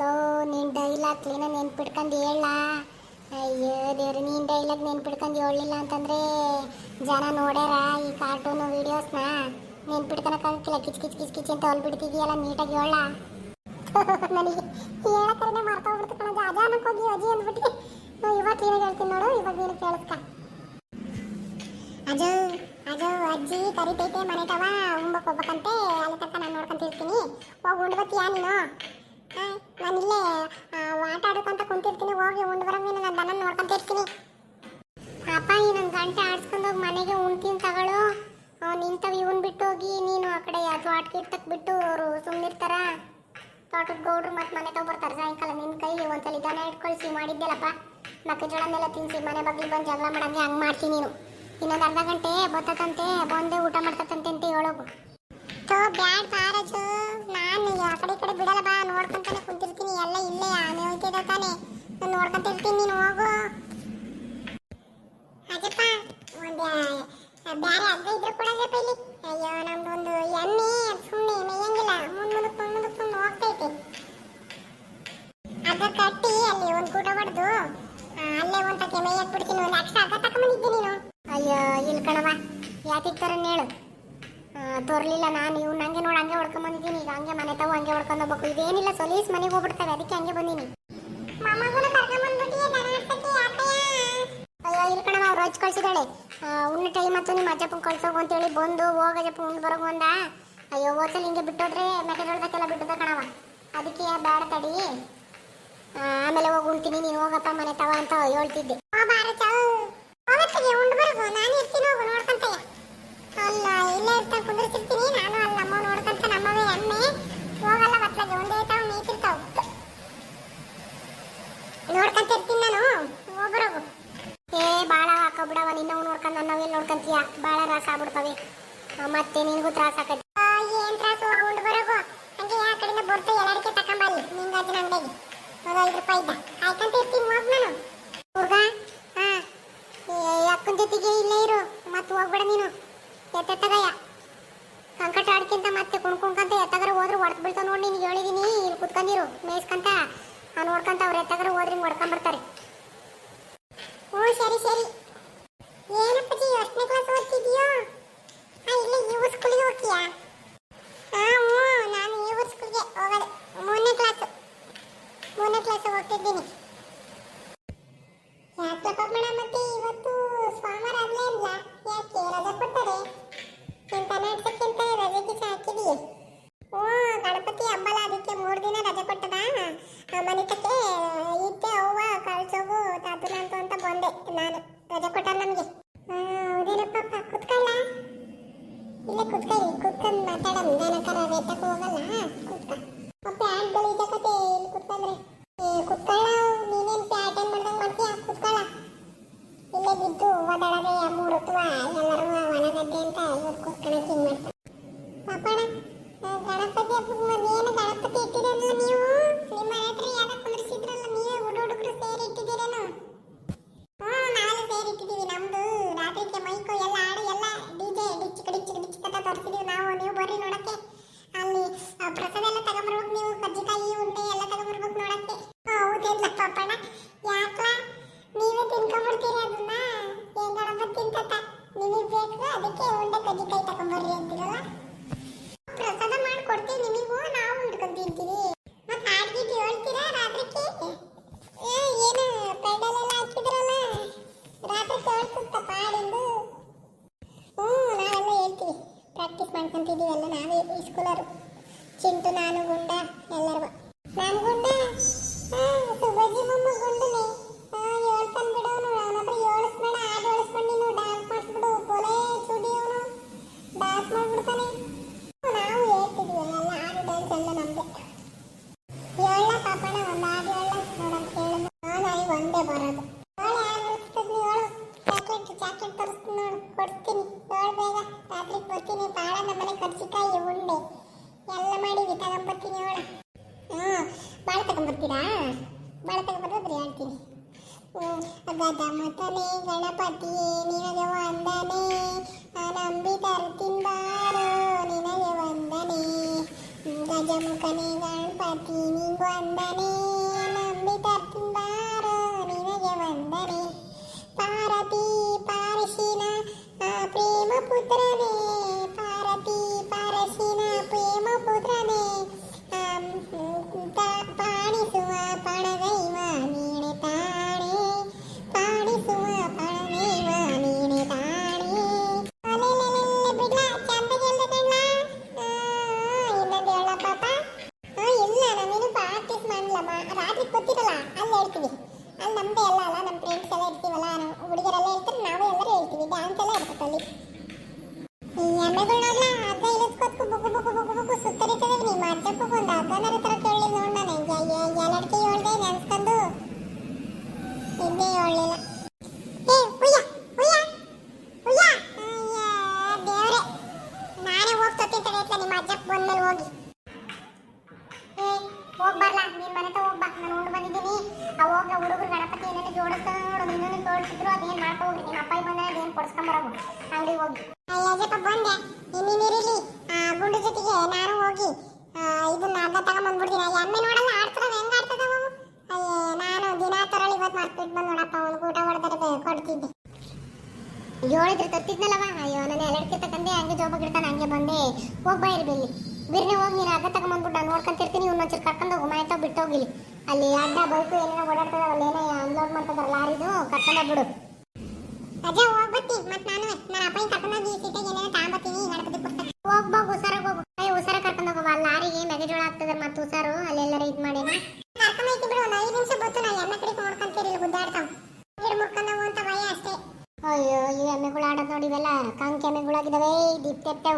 Low, ನೀನ್ dialogue clean ನೆನ್ಪಿಡ್ಕೊಂಡು ಹೇಳ. ಅಯ್ಯೋ ದೇವ್ರು, ನೀನ್ ಡೈಲಾಗ್ ನೆನ್ಪಿಡ್ಕೊಂಡು ಹೇಳಲಿಲ್ಲ ಅಂತಂದ್ರೆ ಜನ ನೋಡ್ಯಾರ ಈ ಕಾರ್ಟೂನು ವಿಡಿಯೋಸ್ನ ನೆನ್ಪಿಡ್ಕೊಳಕ್ಕಾಗಕ್ಕಿಲ್ಲ ಕಿಚ್ ಕಿಚ್ ಕಿಚ್ ಕಿಚ್ ಅಂತ ಹೊಲ್ಬಿಡ್ತಿದೀಯಲ್ಲ ನೀಟಾಗಿ ಹೇಳ. ನನಗೆ ಹೇಳಕ್ಕರೆ ಮರ್ತೋಗ್ಬಿಡ್ತು ಕಣ ಅಜ ಅನ್ನಕ್ ಹೋಗಿ ಅಜಿ ಅಂದ್ಬಿಟ್ಟು. ಇವಾಗ ಕ್ಲೀನಾಗಿ ಹೇಳ್ತೀನಿ ನೋಡು, ಇವಾಗ ನೀನು ಕೇಳಿಸ್ಕ. ಅಜು ಅಜು ಅಜ್ಜಿ ಕರಿತೈತೆ ಮನೆ ತವ ಉಂಬಕ್ ಹೋಗ್ಬೇಕಂತೆ, ಅಲ್ಲಿ ತನಕ ನಾನು ನೋಡ್ಕೊಂತ ಇರ್ತೀನಿ. ಹೋಗಿ ಉಂಡು ಬತ್ತೀಯಾ ನೀನು ನಾನು ಇಲ್ಲೇ ಆಟ ಆಡ್ಕೊಂತ ಕುಂತಿರ್ತೀನಿ. ಹೋಗಿ ಉಂಡು ಬರಂಗಿನ ನಾನು ದನ ನೋಡ್ಕೊಂತಿರ್ತೀನಿ ಅಪ್ಪ ಈ ನನ್ನ ಗಂಟೆ ಆಡ್ಸ್ಕೊಂಡು ಹೋಗಿ ಮನೆಗೆ ಉಣ್ತೀನಿ ತಗೊಳು. ನಿಂತವು ಇವನ್ ಬಿಟ್ಟು ಹೋಗಿ ನೀನು ಆ ಕಡೆ ತೋಟಕ್ಕೆ ಇರ್ತಕ್ಕೆ ಬಿಟ್ಟು ಅವರು ಸುಮ್ಮನಿರ್ತಾರ ತೋಟದ ಗೌಡ್ರು ಮತ್ತೆ ಮನೆ ತಗೋ ಬರ್ತಾರೆ ಸಾಯಂಕಾಲ. ನಿನ್ನ ಕೈಗೆ ಒಂದ್ಸಲ ದನ ಇಟ್ಕೊಳ್ಸಿ ಮಾಡಿದ್ದೆಲ್ಲಪ್ಪ ಮೇಲೆ ತಿನ್ಸಿ, ಮನೆ ಬಗ್ಗೆ ಬಂದು ಜಗಳ ಮಾಡಂಗೆ ಹಂಗೆ ಮಾಡ್ತೀನಿ ನೀನು. ಇನ್ನೊಂದು ಅರ್ಧ ಗಂಟೆ ಬರ್ತದಂತೆ ಬಂದೆ ಊಟ ಮಾಡ್ತತಂತೆ ಅಂತ ಹೇಳೋಗು. ತೋ, ಬ್ಯಾಡ್ ಬಾರಜು ನಾನು ಆ ಕಡೆ ಕಡೆ ಬಿಡಲ್ಲ ಬಾ, ನೋಡ್ಕೊಂತಾನೆ ಕುಂತಿರ್ತೀನಿ. ಎಲ್ಲ ಇಲ್ಲೇ ಹೋಗ್ತಿದ್ದ ತಾನೆ. ನಾನು ನೋಡ್ಕೊಂತ ಇರ್ತೀನಿ ನೀನು ಹೋಗು. ಅಜಪ್ಪ, ಒಂದು ಬ್ಯಾರೆ ಅಜ್ಜ ಇದ್ರು ಕೂಡ ಅಜಪ್ಪ ಇಲ್ಲಿ ಅಯ್ಯೋ ನಮ್ದೊಂದು ಎಣ್ಣೆ ಸುಮ್ಮನೆ ಮೇಯಂಗಿಲ್ಲ ಮುಂದ್ ಮುಂದಕ್ಕೆ ಮುಂದ್ ಮುಂದಕ್ಕೆ ಮುಂದ್ ಹೋಗ್ತೈತೆ ಅದ ಕಟ್ಟಿ ಅಲ್ಲಿ ಒಂದು ಕೂಟ ಹೊಡೆದು ಅಲ್ಲೇ ಒಂದು ತಕ್ಕೆ ಮೇಯಕ್ ಬಿಡ್ತೀನಿ ಒಂದು ಅಕ್ಷರ ಅಗ್ಗ ತಕೊಂಬಂದಿದ್ದೆ ನೀನು ಅಯ್ಯೋ ಇಲ್ಲಿ ಕಣವ ಯಾತಿಗ್ ತರನ್ ಹೇಳು ತೋರ್ಲಿಲ್ಲ ನಾನು. ಇವ್ ನಂಗೆ ನೋಡಿ ಹಂಗೆ ಹೊಡ್ಕೊಂಡ್ ಬಂದಿದ್ದೀನಿ. ಈಗ ಹಂಗೆ ಮನೆ ತಾವು ಹಂಗೆ ಹೊಡ್ಕೊಂಡು ಹೋಗ್ಬೇಕು. ಇದೇನಿಲ್ಲ ಸೊಲೀಸ್ ಮನೆಗೆ ಹೋಗ್ಬಿಡ್ತವೆ ಅದಕ್ಕೆ ಹಂಗೆ ಬಂದೀನಿ ಅಯ್ಯೋ ಇಲ್ಲಿ ಕಣವ ಅವ್ರು ಹಚ್ಚಿ ಕಳ್ಸಿದಾಳೆ ಉಣ್ಣ ಟೈಮ್ ಮತ್ತು ನಿಮ್ಮ ಅಜ್ಜಪ್ಪ ಕಳ್ಸೋಗು ಅಂತೇಳಿ ಬಂದು ಹೋಗಜಪ್ಪ ಉಂಡು ಬರೋಗು ಅಂದ. ಅಯ್ಯೋ ಹೋಟೆಲ್ ಹಿಂಗೆ ಬಿಟ್ಟೋದ್ರೆ ಮೆಕ್ಕೆಜೋಳದಕ್ಕೆಲ್ಲ ಬಿಟ್ಟದ ಕಣವ ಅದಕ್ಕೆ ಬೇಡ ತಡಿ. ಆಮೇಲೆ ಹೋಗಿ ಉಣ್ತೀನಿ. ನೀನು ಹೋಗಪ್ಪ ಮನೆ ತವ ಅಂತ ಹೇಳ್ತಿದ್ದೆ ಉಂಡು ಬರೋಗು ನಾನು ಇರ್ತೀನಿ ಹೋಗು ನೋಡ್ಕೊಂತಯ್ಯ ಅಲ್ಲ ಇಲ್ಲೇ ಇರ್ತಾ ಕುಂದ್ರಿಸಿರ್ತೀನಿ ನಾನು ಅಲ್ಲ ಅಮ್ಮ ನೋಡ್ಕೊಂತ ನಮ್ಮವೇ ಎಮ್ಮೆ ಹೋಗಲ್ಲ ಮತ್ಲಾಗೆ ಒಂದೇ ತಾವು ಮೇಯ್ತಿರ್ತಾವು ನೋಡ್ಕೊಂತ ಇರ್ತೀನಿ ನಾನು ಹೋಗ್ಬರೋಗು ಏ ಬಾಳ ಹಾಕೋಬಿಡವ ನಿನ್ನವು ನೋಡ್ಕೊಂಡು ನನ್ನವೆಲ್ಲಿ ಭಾಳ ರಾಸ ಆಗ್ಬಿಡ್ತವೆ. ಆ, ಮತ್ತೆ ನಿನಗೂ ತ್ರಾಸ ಆಕತಿ. ಏನ್ ತ್ರಾಸ ಹೋಗಿ ಉಂಡು ಬರೋಗು. ಹಂಗೆ ಯಾ ಕಡೆಯಿಂದ ಬರ್ತಾ ಎಲ್ಲರಿಗೆ ತಕೊಂಬಲ್ಲಿ ನಿಂಗಾಜಿನ ಅಂಗಡಿಗೆ ಒಂದು ಐದು ರೂಪಾಯಿ ಇದ್ದ. ಆಯ್ತಂತ ಇರ್ತೀನಿ ಹೋಗ್ ನಾನು. ಹುಡುಗ ಹಾ ಅಕ್ಕನ ಜೊತೆಗೆ ಇಲ್ಲೇ ಇರು ಮತ್ತೆ ಹೋಗ್ಬೇಡ ನೀನು. ಎತ್ತೆತ್ತಗಯ್ಯ. ಕಂಕಟ ಆಡ್ಕಿಂತ ಮತ್ತೆ ಕುಣ್ಕೊಂತ ಎತ್ತಗರ ಹೋದ್ರೆ ಹೊಡೆದು ಬೀಳ್ತಾವ ನೋಡಿ ನಿನಗೆ ಹೇಳಿದೀನಿ. ಇಲ್ಲಿ ಕುತ್ಕೊಂಡಿರು ಮೇಯ್ಸ್ಕಂತ. ಆ ನೋಡ್ಕಂತ ಅವ್ರು ಎತ್ತಗರ ಹೋದ್ರೆ ಹಿಂಗೆ ಹೊಡ್ಕೊಂಬರ್ತಾರೆ ಓ ಸರಿ ಸರಿ. ಏನಪ್ಪಜಿ ಎಷ್ಟನೇ ಕ್ಲಾಸ್ ಓದ್ತಿದ್ಯೋ? ಆ, ಇಲ್ಲ ಈ ಸ್ಕೂಲಿಗೆ ಹೋಗ್ತೀಯಾ? ಹಾ ಹ್ಞೂ, ನಾನು ಈ ಮೂರನೇ ಕ್ಲಾಸು ಹೋಗ್ತಿದ್ದೀನಿ. ಮತ್ತೆ ಇವತ್ತು ಆಗಲೇ ಇಲ್ಲ? ಯಾಕೆ ರಜೆ ರಜೆ ಹಾಕಿದೀಯ? ಗಣಪತಿ ಅದಕ್ಕೆ ಮೂರು ದಿನ ರಜೆ ಕೊಟ್ಟದ? ಇದ್ದೆ ಅವ್ವ ಕಳ್ಸೋಗು ತಾತನ ಅಂತ ಅಂತ ಬಂದೆ ನಾನು. ರಜೆ ಕೊಟ್ಟಾರ ನಮಗೆ. ಹೌದೇನಪ್ಪ ಕುತ್ಕೊಳ್ಳ. ಇಲ್ಲ ಕುತ್ಕೊಳ್ಳಿ ಕುತ್ಕೊಂಡು ಮಾತಾಡೋಣ. ಹೋಗಲ್ಲ ಕುತ್ಕ ಪ್ಯಾಂಟ್ ಗಲೀಜಾಕತೆ ಇಲ್ಲಿ ಕುತ್ಕೊಂಡ್ರೆ ಏ ಕುತ್ಕೊಳ್ಳ ನೀನೇನು ಪ್ಯಾಟ್ ಏನು ಮಾಡ್ದಂಗೆ ಮಾಡ್ತೀಯ ಕುತ್ಕೊಳ್ಳ ಇಲ್ಲೇ ಬಿದ್ದು ಓದಾಡದೆ ಮೂರು ಹೊತ್ತು ಎಲ್ಲರೂ ಒಣಗದ್ದೆ ಅಂತ ಇವತ್ತು ಕೂತ್ಕೊಳಕ್ಕೆ ಹಿಂಗೆ ಮಾಡ್ತಾರೆ ಪಾಪಣ ಗಣಪತಿ ಹಬ್ಬಕ್ಕೆ ಏನು ಗಣಪತಿ ಇಟ್ಟಿರಲ್ಲ ನೀವು ನಿಮ್ಮ ಮನೆ ಹತ್ರ ಯಾವ್ದೋ ಕುಂದ್ರಿಸಿದ್ರಲ್ಲ ನೀವೇ ಹುಡು ಹುಡುಗರು ಸೇರಿ ಇಟ್ಟಿದ್ದೀರೇನು ಹ್ಞೂ ನಾಳೆ ಸೇರಿ ಇಟ್ಟಿದ್ದೀವಿ ನಮ್ದು ರಾತ್ರಿಗೆ ಮೈಕು ಎಲ್ಲ ಹಾಡು ಎಲ್ಲ ಡಿಜೆ ಡಿಚ್ ಡಿಚ್ ಡಿಚ್ ಕಥ ತರಿಸಿದೀವಿ ನಾವು ನೀವು ಬರ್ರಿ ನೋಡಕ್ಕೆ ಅಲ್ಲಿ ಆ, ಪ್ರಸಾದ ಎಲ್ಲ ತಗೊಂಬರ್ಬೇಕು ನೀವು ಕಜ್ಜಿಕಾಯಿ ಉಂಡೆ ಎಲ್ಲ ತಗೊಂಬರ್ಬೇಕು ನೋಡಕ್ಕೆ ಹೌದಿಲ್ಲ ಪಾಪಣ ಯಾಕ್ಲ ನೀವೇ ತಿನ್ಕೊಂಡ್ಬಿಡ್ತೀರಿ ಅದನ್ನ ಏನ್ ಗಣಪತಿ ತಿಂತತ ನಿಮಗೆ ಒಂದ ಅದಕ್ಕೆ ಉಂಡೆ ಕಜ್ಜಿಕಾಯಿ ಅಂತಿರಲ್ಲ? ಪ್ರಸಾದ ಮಾಡಿ ಕೊಡ್ತೀವಿ ನಿಮಗೂ ನಾವು ಹಿಡ್ಕೊಂಡು ತಿಂತೀವಿ. ಮತ್ತೆ ಹಾಡ್ಗಿಟ್ಟು ಹೇಳ್ತೀರಾ? ರಾತ್ರಿಕ್ಕೆ ಏನು, ಪೆಂಡಲ್ ಹಾಕಿದ್ರಲ್ಲ? ರಾತ್ರಿ ಕೇಳ್ಸುತ್ತಪ್ಪ ಹಾಡಿಂದು ಹ್ಞೂ ನಾವೆಲ್ಲ ಹೇಳ್ತೀವಿ. ಪ್ರಾಕ್ಟೀಸ್ ಮಾಡ್ಕೊಂತಿದ್ದೀವಿ ಎಲ್ಲ ನಾವೇ ಸ್ಕೂಲರು ಒಂದೇ ಬರೋದು. ಚಾಕ್ಲೇಟ್ ಚಾಕ್ಲೇಟ್ ತರಿಸ್ತೀನಿ ನೋಡು. ಕೊಡ್ತೀನಿ. ಹೇಳು ಬೇಗ. ರಾತ್ರಿಗೆ ಬರ್ತೀನಿ ತಾಳ ನಮ್ಮನೆ ಕರ್ಸಿಕಾಯಿ ಉಂಡೆ. ಎಲ್ಲ ಮಾಡಿವಿ ತಗೊಂಬರ್ತೀನಿ ಹೇಳು ಹ್ಞೂ ಭಾಳ ತಗೊಂಬರ್ತೀರಾ? ಭಾಳ ತಗೊಂಬರ್ದ್ರೆ ಹೇಳ್ತೀನಿ ಗದಮತನೆ ಗಣಪತಿಯೇ ನಿನಗೆ ವಂದನೆ. ನಂಬಿ ತರ್ತಿನ್ ನಿನಗೆ ವಂದನೆ. ಗಜಮುಖನೆ, ಗಣಪತಿ, ನಿಂಗ್ ವಂದನೆ. ಅಜ್ಜಪ್ಪಗೆ ಒಂದು ಹಗ್ಗನರ ತರ ಕೇಳಿ ನೋಡ್ ನಾನು ಎಲ್ಲಡ್ಕೆ ಹೇಳ್ದೆ ನೆನ್ಸ್ಕೊಂಡು. ಇದ್ದೇ ಹೇಳಲಿಲ್ಲ. ಏ ಉಯ್ಯ ಉಯ್ಯ ಉಯ್ಯ ದೇವ್ರೆ. ನಾನೇ ಹೋಗಿ ತೊತ್ತಿರ್ತಾರೆ ಅಂತ ನಿಮ್ಮ ಅಜ್ಜಪ್ಪ ಬಂದ್ಮೇಲೆ ಹೋಗಿ. ಏ ಮನೆ ಹತ್ರ ನಾನು ಆ ಗಣಪತಿ ಏನೇನು ಜೋಡಿಸ್ತಾನೆ ನೋಡು ನಿನ್ನನ್ನು ತೋರಿಸಿದ್ರು ಅದೇನು ಮಾಡ್ಕೊ ಹೋಗಿ ನಿಮ್ಮ ಅಪ್ಪ ಬಂದ ಅದೇನು ಹೋಗಿ. ಅಯ್ಯಪ್ಪ ಬಂದೆ. ಇನ್ನಿರಿಲಿ ಗುಂಡು ಜೊತೆಗೆ ನಾನು ಹೋಗಿ. ಆ, ಇದನ್ನ ಅರ್ಧ ತಗೊಂಬಂದ್ಬಿಡ್ತೀನಿ ಎಮ್ಮೆ ನೋಡಲ್ಲ ಆಡ್ತಾರ ಹೆಂಗ್ ಆಡ್ತದ ಅವು ಅಯ್ಯೇ, ನಾನು ದಿನ ತರಳಿ ಇವತ್ತು ಮಾರ್ಕೆಟ್ ಬಂದು ನೋಡಪ್ಪ ಅವ್ನು ಊಟ ಹೊಡೆದರೆ ಕೊಡ್ತಿದ್ದೆ. ಹೇಳಿದ್ರೆ ತತ್ತಿದ್ನಲ್ಲವ? ಅಯ್ಯೋ, ನನ್ನ ಎಲ್ಲಡ್ಕೆ ತಕಂದೆ ಹಂಗೆ ಜೋಬ ಗಿಡ್ತಾನೆ, ಹಂಗೆ ಬಂದೆ. ಹೋಗ್ಬಾ ಇರ್ಬಿಲ್ಲಿ ಬಿರ್ನೆ ಹೋಗಿ, ನೀನು ಅಗ್ಗ ತಗೊಂಬಂದ್ಬಿಟ್ಟು ನಾನು ನೋಡ್ಕೊಂತಿರ್ತೀನಿ ಇವ್ನೊಂಚೂರು ಕರ್ಕೊಂಡು ಹೋಗು, ಮನೆ ಬಿಟ್ಟು ಹೋಗಿಲಿ. ಅಲ್ಲಿ ಅಡ್ಡ ಬೈಕು ಏನೇನೋ ಓಡಾಡ್ತದಲ್ಲ ಏನೋ ಅನ್ಲೋಡ್ ಮಾಡ್ತದಾರ ಲಾರಿದು, ಕರ್ಕೊಂಡು ಬಿಡು ಅಜ್ಜ ಹೋಗ್ಬತ್ತಿ ಮತ್ತೆ ನಾನು ನನ್ನ ಅಪ್ಪನ ಕರ್ಕೊಂಡೋಗಿ ಈ ಸೀಟೆಗೆ ಏನೇನೋ ತಗೊಂಬತ್ತೀನಿ ಗಣಪತಿ ಪುಸ್ತಕ. ಹೋಗ್ಬಾ ಹುಷಾರಾಗಿ ಹೋಗು. ಕರ್ಕೊಂಡು ಹೋಗವ ಲಾರಿಗೆ ಮೆಗೆಜೋಳ ಆಗ್ತದೆ ಮತ್ತು ಸರ್ ಅಲ್ಲೆಲ್ಲರ ಇದು ಮಾಡೇನ ಕರ್ಕೊಂಡೋಯ್ತು ಬಿಡು ಒಂದು ಐದು ನಿಮಿಷ ಬತ್ತು ನಾ ಎಮ್ಮೆ ಕಡೆ ನೋಡ್ಕೊಂತೀರಿ ಗುದ್ದಾಡ್ತಾವ ಗಿಡ ಮುರ್ಕೊಂಡವು ಅಂತ ಭಯ ಅಷ್ಟೇ. ಅಯ್ಯೋ ಈ ಎಮ್ಮೆಗಳು ಆಡೋದು ನೋಡಿ ಇವೆಲ್ಲ ಕಂಕ್ ಎಮ್ಮೆಗಳಾಗಿದ್ದಾವೆ ಶ